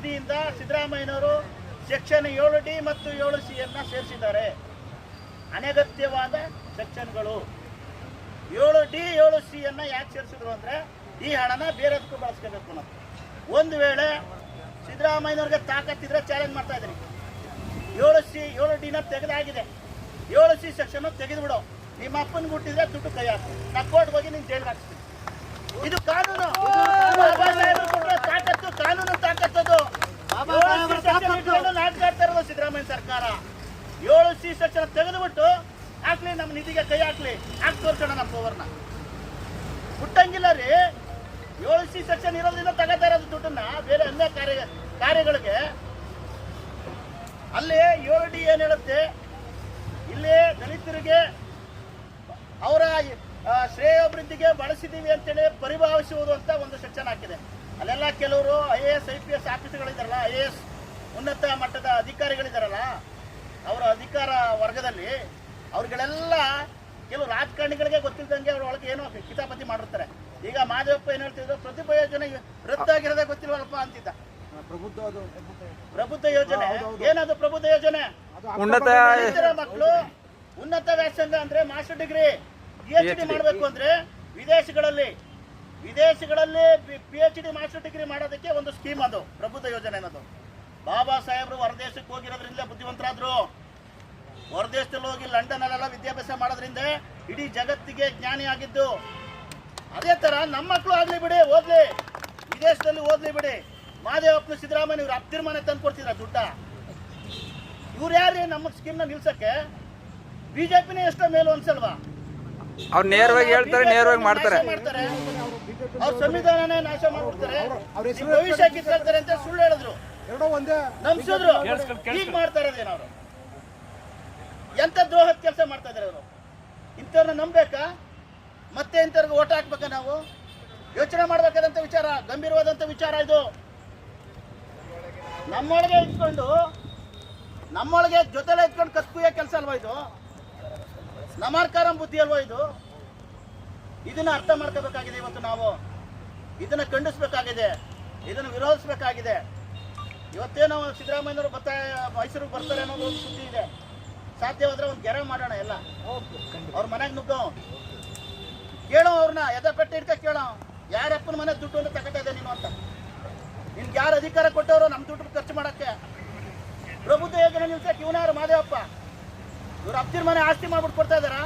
ಬುದ್ಧಿಯಿಂದ ಸಿದ್ದರಾಮಯ್ಯನವರು ಸೆಕ್ಷನ್ ಏಳು ಡಿ ಮತ್ತು ಏಳು ಸಿ ಅನ್ನ ಸೇರಿಸಿದ್ದಾರೆ. ಅನಗತ್ಯವಾದ ಸೆಕ್ಷನ್ಗಳು. ಏಳು ಡಿ, ಏಳು ಸಿ ಅನ್ನ ಯಾಕೆ ಸೇರಿಸಿದ್ರು ಅಂದ್ರೆ ಈ ಹಣನ ಬೇರೆದಕ್ಕೂ ಬಳಸ್ಕೋಬೇಕು ನಾವು. ಒಂದು ವೇಳೆ ಸಿದ್ದರಾಮಯ್ಯನವ್ರಿಗೆ ತಾಕತ್ತಿದ್ರೆ ಚಾಲೆಂಜ್ ಮಾಡ್ತಾ ಇದ್ದೀನಿ ಏಳು ಸಿ, ಏಳು ಡಿನ ತೆಗೆದಾಗಿದೆ. ಏಳು ಸಿ ಸೆಕ್ಷನ್ ತೆಗೆದುಬಿಡು. ನಿಮ್ಮ ಅಪ್ಪನ ಗುಟ್ಟಿದ್ರೆ ದುಡ್ಡು ಕೈ ಹಾಕು. ನಾ ಕೋರ್ಟ್ ಹೋಗಿ ನಿನ್ ಜೈಲ್ಗೆ ಹಾಕ್ತೀನಿ ಇದು ಕಾನೂನು ಬಾಬಾ ಸಾಹೇಬ್ರು ಕೊಟ್ಟ ತಾಕತ್ತು ಕಾನೂನು ತಾಕತ್ತದು ಏಳು ಸಿ ಸೆಕ್ಷನ್ ಇಟ್ಕೊಂಡು ನಾಟಕ ಆಡ್ತಾ ಇರೋದು ಸರ್ಕಾರ. ಏಳು ಸಿ ಸೆಕ್ಷನ್ ತೆಗೆದುಬಿಟ್ಟು ಹಾಕ್ಲಿ ನಮ್ಮ ನಿಧಿಗೆ ಕೈ ಹಾಕ್ಲಿ. ಹಾಕಿ ತೋರ್ಸೋಣ ನಮ್ಮ ಪವರ್ನ. ಹುಟ್ಟಂಗಿಲ್ಲ ರೀ. ಏಳು ಸಿ ಸೆಕ್ಷನ್ ಇರೋದ್ರಿಂದ ತಗೋತಾ ಇರೋದು ದುಡ್ಡನ್ನ ಬೇರೆ ಅನ್ಯ ಕಾರ್ಯ, ಕಾರ್ಯಗಳಿಗೆ. ಅಲ್ಲಿ ಏಳು ಡಿ ಏನ್ ಹೇಳುತ್ತೆ? ಇಲ್ಲಿ ದಲಿತರಿಗೆ ಅವರ ಶ್ರೇಯಾಭಿವೃದ್ಧಿಗೆ ಬಳಸಿದ್ದೀವಿ ಅಂತೇಳಿ ಪರಿಭಾವಿಸುವುದು ಅಂತ ಒಂದು ಸೆಕ್ಷನ್ ಹಾಕಿದೆ. ಅಲ್ಲೆಲ್ಲ ಕೆಲವರು I A S, I P S ಆಫೀಸ್ಗಳಿದಾರಲ್ಲ, I A S. ಉನ್ನತ ಮಟ್ಟದ ಅಧಿಕಾರಿಗಳಿದಾರಲ್ಲ ಅವರ ಅಧಿಕಾರ ವರ್ಗದಲ್ಲಿ ಅವ್ರಿಗಳೆಲ್ಲ ಕೆಲವು ರಾಜಕಾರಣಿಗಳಿಗೆ ಗೊತ್ತಿಲ್ದಂಗೆ ಅವ್ರ ಒಳಗೆ ಏನೋ ಕಿತಾಪತಿ ಮಾಡಿರ್ತಾರೆ. ಈಗ ಮಾದೇವಪ್ಪ ಏನ್ ಹೇಳ್ತಿದ್ರು? ಪ್ರತಿಭಾ ಯೋಜನೆ ರದ್ದಾಗಿರೋದೇ ಗೊತ್ತಿಲ್ವಲ್ಲಪ್ಪ ಅಂತಿದ್ದ. ಪ್ರಬುದ್ಧ ಅದು ಪ್ರಬುದ್ಧ ಯೋಜನೆ ಏನದು ಪ್ರಬುದ್ಧ ಯೋಜನೆ? ಮಕ್ಕಳು ಉನ್ನತ ವ್ಯಾಸಂಗ ಅಂದ್ರೆ master degree P H D ಮಾಡಬೇಕು ಅಂದ್ರೆ ವಿದೇಶಗಳಲ್ಲಿ ವಿದೇಶಗಳಲ್ಲಿ P H D master degree ಮಾಡೋದಕ್ಕೆ ಒಂದು ಸ್ಕೀಮ್ ಅದು ಪ್ರಬುದ್ಧ ಯೋಜನೆ ಅನ್ನೋದು. ಬಾಬಾ ಸಾಹೇಬರು ಹೊರದೇಶಕ್ಕೆ ಹೋಗಿರೋದ್ರಿಂದ ಬುದ್ಧಿವಂತರಾದ್ರು. ಹೊರದೇಶದಲ್ಲಿ ಹೋಗಿ ಲಂಡನ್ ಅಲ್ಲೆಲ್ಲ ವಿದ್ಯಾಭ್ಯಾಸ ಮಾಡೋದ್ರಿಂದ ಇಡೀ ಜಗತ್ತಿಗೆ ಜ್ಞಾನಿ ಆಗಿದ್ದು. ಅದೇ ತರ ನಮ್ಮ ಮಕ್ಕಳು ಆಗ್ಲಿ ಬಿಡಿ ಓದ್ಲಿ. ವಿದೇಶದಲ್ಲಿ ಓದ್ಲಿ ಬಿಡಿ. ಮಾದೇವಪ್ಪನ ಸಿದ್ದರಾಮಯ್ಯ ಇವ್ರು ಅಪ್ತಿರ್ಮಾನ ತಂದು ಕೊಡ್ತಿದ್ರ ದುಡ್ಡ. ಇವ್ರು ಯಾರೇ ನಮ್ಮ ಸ್ಕೀಮ್ನ ನಿಲ್ಸಕ್ಕೆ? ಬಿಜೆಪಿನೇ ಎಷ್ಟೋ ಮೇಲು ಅನ್ಸಲ್ವಾ? ಅವ್ರು ನೇರವಾಗಿ ಹೇಳ್ತಾರೆ ನೇರವಾಗಿ ಮಾಡ್ತಾರೆ. ಅವ್ರ ಸಂವಿಧಾನನೇ ನಾಶ ಮಾಡ್ಬಿಡ್ತಾರೆ. ಭವಿಷ್ಯ ಕಿತ್ಕೊಳ್ತಾರೆ ಅಂತ ಸುಳ್ಳು ಹೇಳಿದ್ರು. ಎರಡೋ ಒಂದೇ ನಂಬಿಸಿದ್ರು ಈಗ ಮಾಡ್ತಾ ಇರೋದೇನು ಅವರು? ಎಂತ ದ್ರೋಹದ ಕೆಲಸ ಮಾಡ್ತಾ ಇದಾರೆ ಅವರು ಇಂಥವ್ರನ್ನ ನಂಬೇಕಾ ಮತ್ತೆ ಇಂಥವ್ರಿಗೆ ಓಟ್ ಹಾಕ್ಬೇಕಾ ನಾವು? ಯೋಚನೆ ಮಾಡ್ಬೇಕಾದಂತ ವಿಚಾರ ಗಂಭೀರವಾದಂತ ವಿಚಾರ ಇದು. ನಮ್ಮೊಳಗೆ ಇಟ್ಕೊಂಡು ನಮ್ಮೊಳಗೆ ಜೊತೆಲೆ ಇಟ್ಕೊಂಡು ಕತ್ಕುಯ್ಯ ಕೆಲಸ ಅಲ್ವಾ ಇದು? ನಮಾರ್ಕಾರಂ ಬುದ್ಧಿ ಅಲ್ವಾ ಇದು? ಇದನ್ನ ಅರ್ಥ ಮಾಡ್ಕೋಬೇಕಾಗಿದೆ ಇವತ್ತು ನಾವು. ಇದನ್ನ ಖಂಡಿಸ್ಬೇಕಾಗಿದೆ. ಇದನ್ನ ವಿರೋಧಿಸಬೇಕಾಗಿದೆ. ಇವತ್ತೇನೋ ಸಿದ್ದರಾಮಯ್ಯನವರು ಬರ್ತಾ ಮೈಸೂರಿಗೆ ಬರ್ತಾರೆ ಅನ್ನೋದು ಒಂದು ಸುದ್ದಿ ಇದೆ. ಸಾಧ್ಯವಾದ್ರೆ ಒಂದು ಗೆರೆ ಮಾಡೋಣ ಎಲ್ಲ. ಅವ್ರ ಮನೆಗೆ ನುಗ್ಗೋ. ಕೇಳೋ ಅವ್ರನ್ನ ಎದೆ ಪೆಟ್ಟು ಇಟ್ಕ ಕೇಳೋ. ಯಾರಪ್ಪನ ಮನೆ ದುಡ್ಡು ಅಂತ ತಗೋತಾ ಇದೆ ನೀನು ಅಂತ. ನಿನ್ಗೆ ಯಾರು ಅಧಿಕಾರ ಕೊಟ್ಟವರು ನಮ್ಮ ದುಡ್ಡು ಖರ್ಚು ಮಾಡೋಕ್ಕೆ? ಪ್ರಭುತ್ವ ಯೋಜನೆ ನಿಲ್ಸಕ್ಕೆ ಇವನಾರು ಮಾದೇವಪ್ಪ. ಇವ್ರು ಅಪ್ತಿರ್ ಮನೆ ಆಸ್ತಿ ಮಾಡ್ಬಿಟ್ಟು ಕೊಡ್ತಾ ಇದಾರಾ